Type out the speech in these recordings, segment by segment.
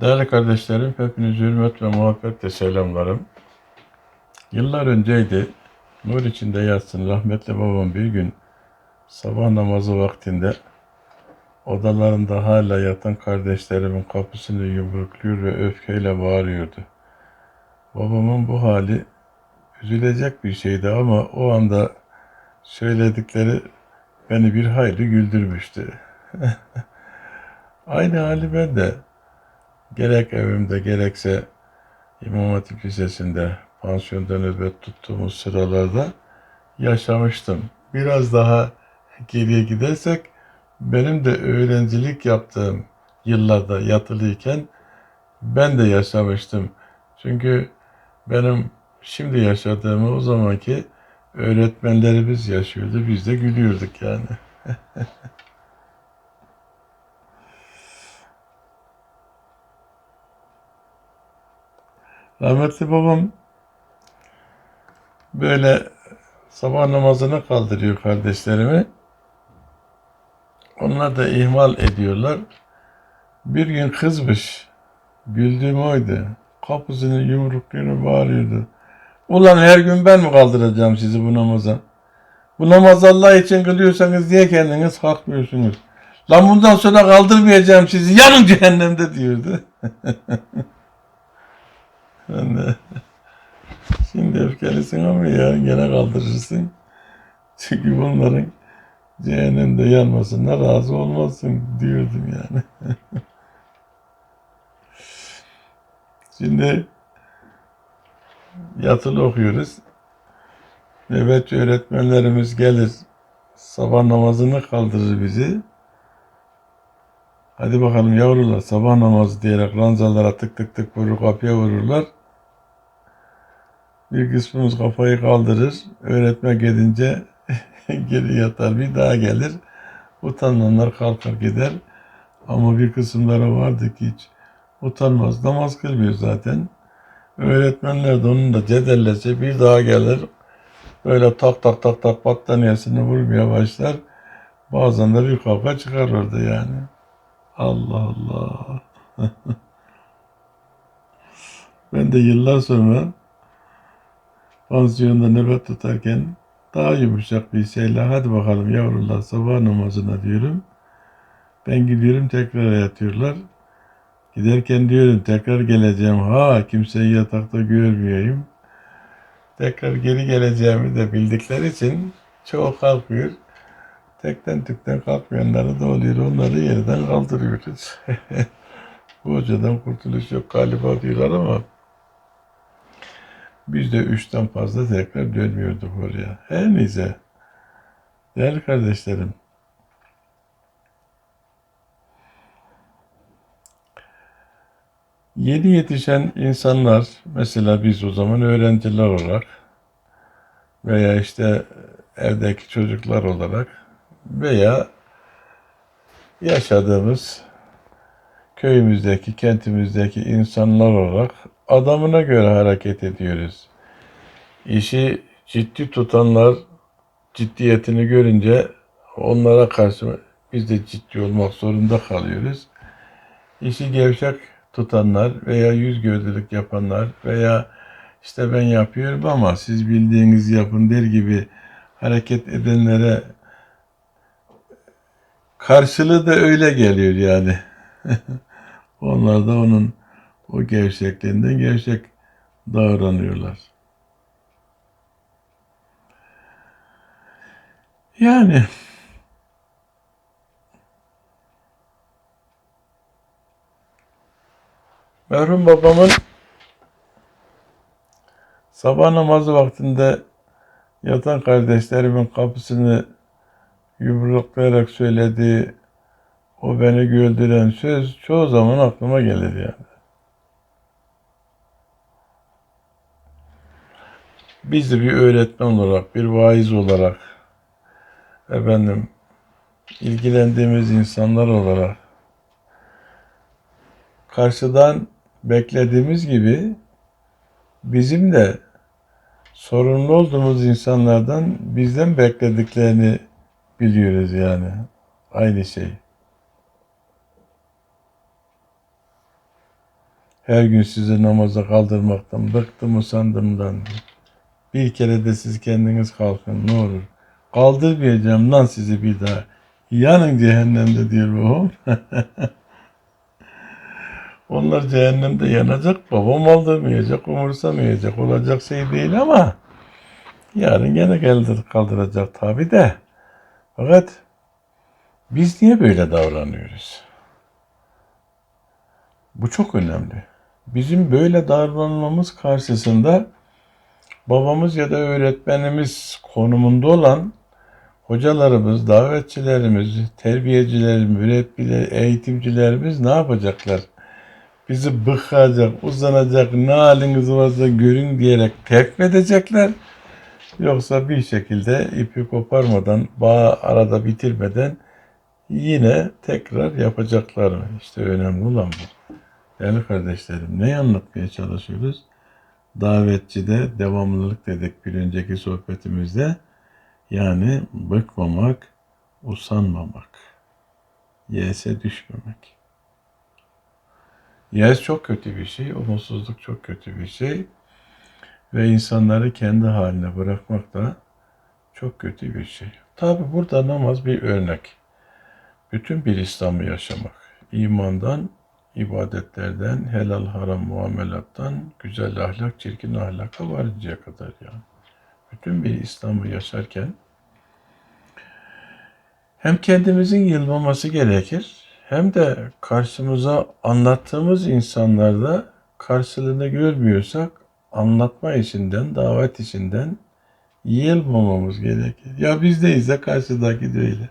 Değerli kardeşlerim, hepinize hürmet ve muhabbetle selamlarım. Yıllar önceydi, nur içinde yatsın rahmetli babam bir gün sabah namazı vaktinde odalarında hala yatan kardeşlerimin kapısını yumrukluyor ve öfkeyle bağırıyordu. Babamın bu hali üzülecek bir şeydi ama o anda söyledikleri beni bir hayli güldürmüştü. Aynı hali ben de gerek evimde gerekse İmam Hatip Lisesi'nde pansiyonda nöbet tuttuğumuz sıralarda yaşamıştım. Biraz daha geriye gidersek benim de öğrencilik yaptığım yıllarda yatılıyken ben de yaşamıştım. Çünkü benim şimdi yaşadığımı o zamanki öğretmenlerimiz yaşıyordu. Biz de gülüyorduk yani. Rahmetli babam böyle sabah namazını kaldırıyor kardeşlerimi. Onlar da ihmal ediyorlar. Bir gün kızmış. Güldüğüm oydu. Kapısını yumrukluyor bağırıyordu. Ulan her gün ben mi kaldıracağım sizi bu namaza? Bu namaz Allah için kılıyorsanız niye kendiniz kalkmıyorsunuz? Lan bundan sonra kaldırmayacağım sizi yanın cehennemde diyordu. Ben de şimdi öfkelisin ama yarın gene kaldırırsın. Çünkü bunların cehennemde yanmasına razı olmazsın diyordum yani. Şimdi yatılı okuyoruz. Nöbetçi öğretmenlerimiz gelir. Sabah namazını kaldırır bizi. Hadi bakalım yavrular sabah namazı diyerek ranzalara tık tık tık vurur kapıya vururlar. Bir kısmımız kafayı kaldırır. Öğretmen gidince geri yatar. Bir daha gelir. Utananlar kalkar gider. Ama bir kısımları vardı ki hiç utanmaz. Namaz kılmıyor zaten. Öğretmenler de onun da cedellese bir daha gelir. Böyle tak tak tak tak battaniyesini vurmaya başlar. Bazen de bir kavga çıkar yani. Allah Allah. ben de yıllar sonra pansiyonda nöbet tutarken daha yumuşak bir şeyle hadi bakalım yavrular sabah namazına diyorum. Ben gidiyorum tekrar yatıyorlar. Giderken diyorum tekrar geleceğim. Ha kimseyi yatakta görmeyeyim. Tekrar geri geleceğimi de bildikleri için çoğu kalkıyor. Tekten tükten kalkmayanları da oluyor. Onları yerden kaldırıyoruz. Bu hocadan kurtuluş yok galiba diyorlar ama biz de üçten fazla tekrar dönmüyorduk oraya. Her neyse. Değerli kardeşlerim. Yeni yetişen insanlar, mesela biz o zaman öğrenciler olarak veya işte evdeki çocuklar olarak veya yaşadığımız köyümüzdeki, kentimizdeki insanlar olarak adamına göre hareket ediyoruz. İşi ciddi tutanlar ciddiyetini görünce onlara karşı biz de ciddi olmak zorunda kalıyoruz. İşi gevşek tutanlar veya yüz gözlülük yapanlar veya işte ben yapıyorum ama siz bildiğiniz yapın der gibi hareket edenlere karşılığı da öyle geliyor yani. Onlar da onun o gevşekliğinden gevşek davranıyorlar. Yani merhum babamın sabah namazı vaktinde yatan kardeşlerimin kapısını yumruklayarak söylediği o beni güldüren söz çoğu zaman aklıma gelir yani. Biz de bir öğretmen olarak, bir vaiz olarak, efendim, ilgilendiğimiz insanlar olarak karşıdan beklediğimiz gibi bizim de sorumlu olduğumuz insanlardan bizden beklediklerini biliyoruz yani. Aynı şey. Her gün sizi namaza kaldırmaktan bıktım usandımdan. Bir kere de siz kendiniz kalkın ne olur. Kaldırmayacağım lan sizi bir daha. Yanın cehennemde diyor babam. Onlar cehennemde yanacak. Babam aldırmayacak, umursamayacak. Olacak şey değil ama yarın gene kaldır, kaldıracak tabi de. Fakat biz niye böyle davranıyoruz? Bu çok önemli. Bizim böyle davranmamız karşısında babamız ya da öğretmenimiz konumunda olan hocalarımız, davetçilerimiz, terbiyecilerimiz, mürebbiler, eğitimcilerimiz ne yapacaklar? Bizi bıkacak, uzanacak, ne haliniz varsa görün diyerek terk edecekler? Yoksa bir şekilde ipi koparmadan, bağı arada bitirmeden yine tekrar yapacaklar? İşte önemli olan bu. Değerli kardeşlerim, neyi anlatmaya çalışıyoruz? Davetçide devamlılık dedik bir önceki sohbetimizde. Yani bıkmamak, usanmamak, yese düşmemek. Yes çok kötü bir şey, umutsuzluk çok kötü bir şey ve insanları kendi haline bırakmak da çok kötü bir şey. Tabi burada namaz bir örnek. Bütün bir İslam'ı yaşamak. İmandan, ibadetlerden, helal haram muamelattan, güzel ahlak, çirkin ahlaka varıncaya kadar yani. Bütün bir İslam'ı yaşarken hem kendimizin yılmaması gerekir hem de karşımıza anlattığımız insanlarda karşılığını görmüyorsak anlatma işinden, davet işinden yılmamamız gerekir. Ya biz değilse karşıdaki de öyle.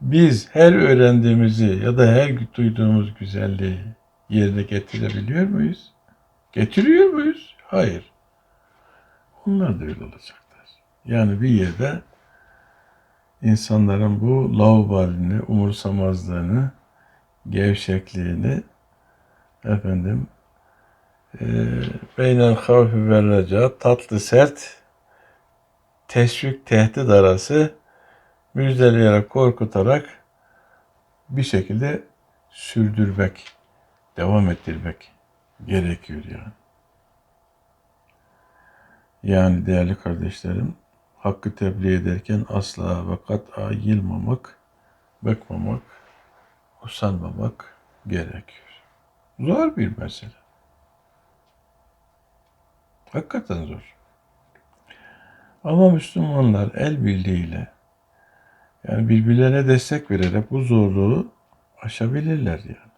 Biz her öğrendiğimizi ya da her duyduğumuz güzelliği yerine getirebiliyor muyuz? Getiriyor muyuz? Hayır. Onlar da öyle olacaklar. Yani bir yerde insanların bu laubalini, umursamazlığını, gevşekliğini efendim e, beynel havfi ve tatlı sert teşvik tehdit arası müjdeleyerek korkutarak bir şekilde sürdürmek, devam ettirmek gerekiyor yani. Yani değerli kardeşlerim, hakkı tebliğ ederken asla ve kat'a yılmamak, bakmamak, usanmamak gerekiyor. Zor bir mesele. Hakikaten zor. Ama Müslümanlar el birliğiyle yani birbirlerine destek vererek bu zorluğu aşabilirler yani.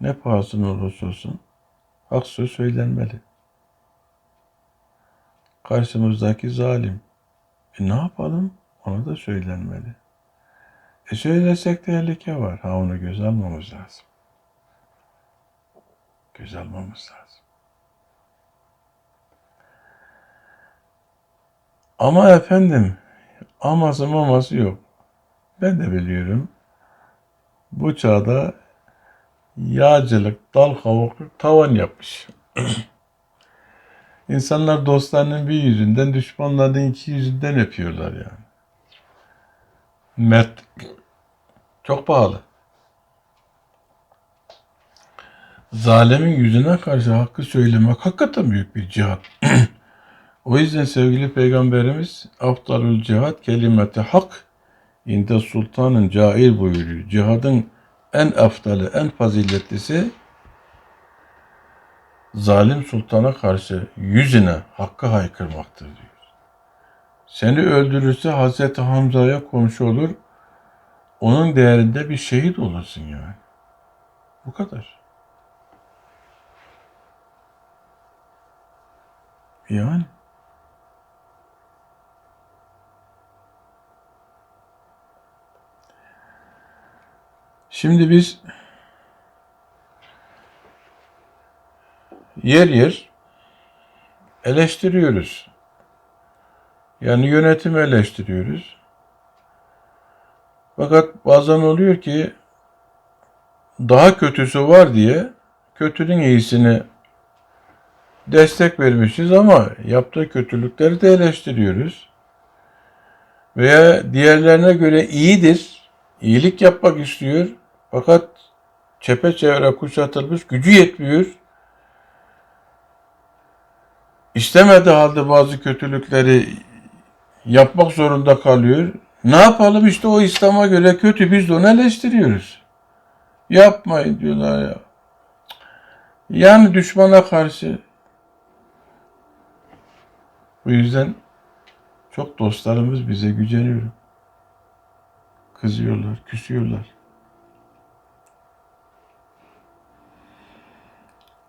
Ne pahasına olursa olsun hak söz söylenmeli. Karşımızdaki zalim. E ne yapalım? Ona da söylenmeli. E söylesek tehlike var. Ha onu göz almamız lazım. Göz almamız lazım. Ama efendim aması maması yok. Ben de biliyorum. Bu çağda yağcılık, dal kavukluk tavan yapmış. İnsanlar dostlarının bir yüzünden, düşmanlarının iki yüzünden öpüyorlar yani. Mert çok pahalı. Zalimin yüzüne karşı hakkı söylemek hakikaten büyük bir cihat. o yüzden sevgili peygamberimiz aftalül cihat kelimeti hak inde sultanın cair buyuruyor. Cihadın en aftalı, en faziletlisi zalim sultana karşı yüzüne hakkı haykırmaktır diyor. Seni öldürürse Hazreti Hamza'ya komşu olur, onun değerinde bir şehit olursun yani. Bu kadar. Yani. Şimdi biz yer yer eleştiriyoruz. Yani yönetimi eleştiriyoruz. Fakat bazen oluyor ki daha kötüsü var diye kötünün iyisini destek vermişiz ama yaptığı kötülükleri de eleştiriyoruz. Veya diğerlerine göre iyidir, iyilik yapmak istiyor fakat çepeçevre kuşatılmış, gücü yetmiyor. İstemediği halde bazı kötülükleri yapmak zorunda kalıyor. Ne yapalım işte o İslam'a göre kötü biz de onu eleştiriyoruz. Yapmayın diyorlar ya. Yani düşmana karşı. Bu yüzden çok dostlarımız bize güceniyor. Kızıyorlar, küsüyorlar.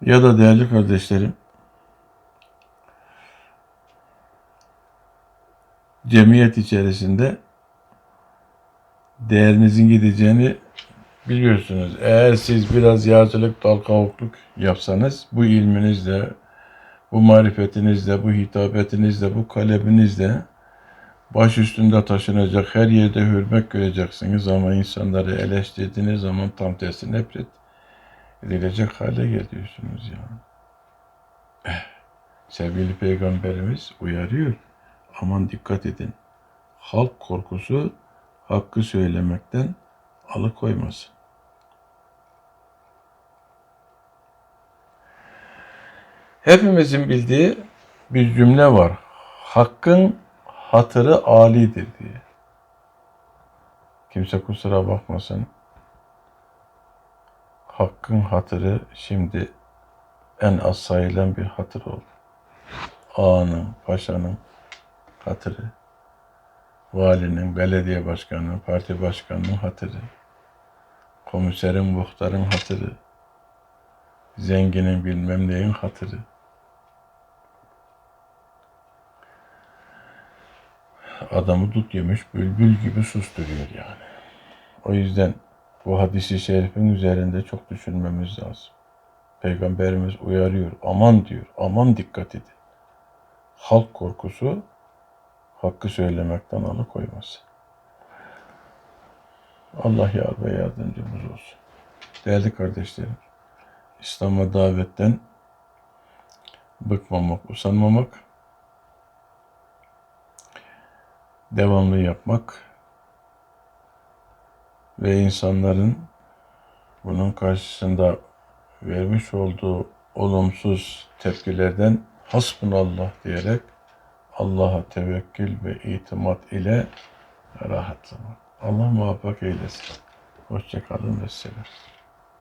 Ya da değerli kardeşlerim, cemiyet içerisinde değerinizin gideceğini biliyorsunuz. Eğer siz biraz yağcılık, dal kavukluk yapsanız bu ilminizle, bu marifetinizle, bu hitabetinizle, bu kalebinizle baş üstünde taşınacak, her yerde hürmet göreceksiniz ama insanları eleştirdiğiniz zaman tam tersi nefret edilecek hale geliyorsunuz yani. Eh, Sevgili Peygamberimiz uyarıyor. Aman dikkat edin. Halk korkusu hakkı söylemekten alıkoymasın. Hepimizin bildiği bir cümle var. Hakkın hatırı alidir diye. Kimse kusura bakmasın. Hakkın hatırı şimdi en az sayılan bir hatır oldu. Ağanın, paşanın hatırı, valinin, belediye başkanının, parti başkanının hatırı, komiserin, muhtarın hatırı, zenginin bilmem neyin hatırı. Adamı dut yemiş bülbül gibi susturuyor yani. O yüzden bu hadisi şerifin üzerinde çok düşünmemiz lazım. Peygamberimiz uyarıyor. Aman diyor. Aman dikkat edin. Halk korkusu hakkı söylemekten alıkoymaz. Allah yar ve yardımcımız olsun. Değerli kardeşlerim, İslam'a davetten bıkmamak, usanmamak, devamlı yapmak ve insanların bunun karşısında vermiş olduğu olumsuz tepkilerden hasbunallah diyerek Allah'a tevekkül ve itimat ile rahatlamak. Allah muvaffak eylesin. Hoşçakalın ve selam.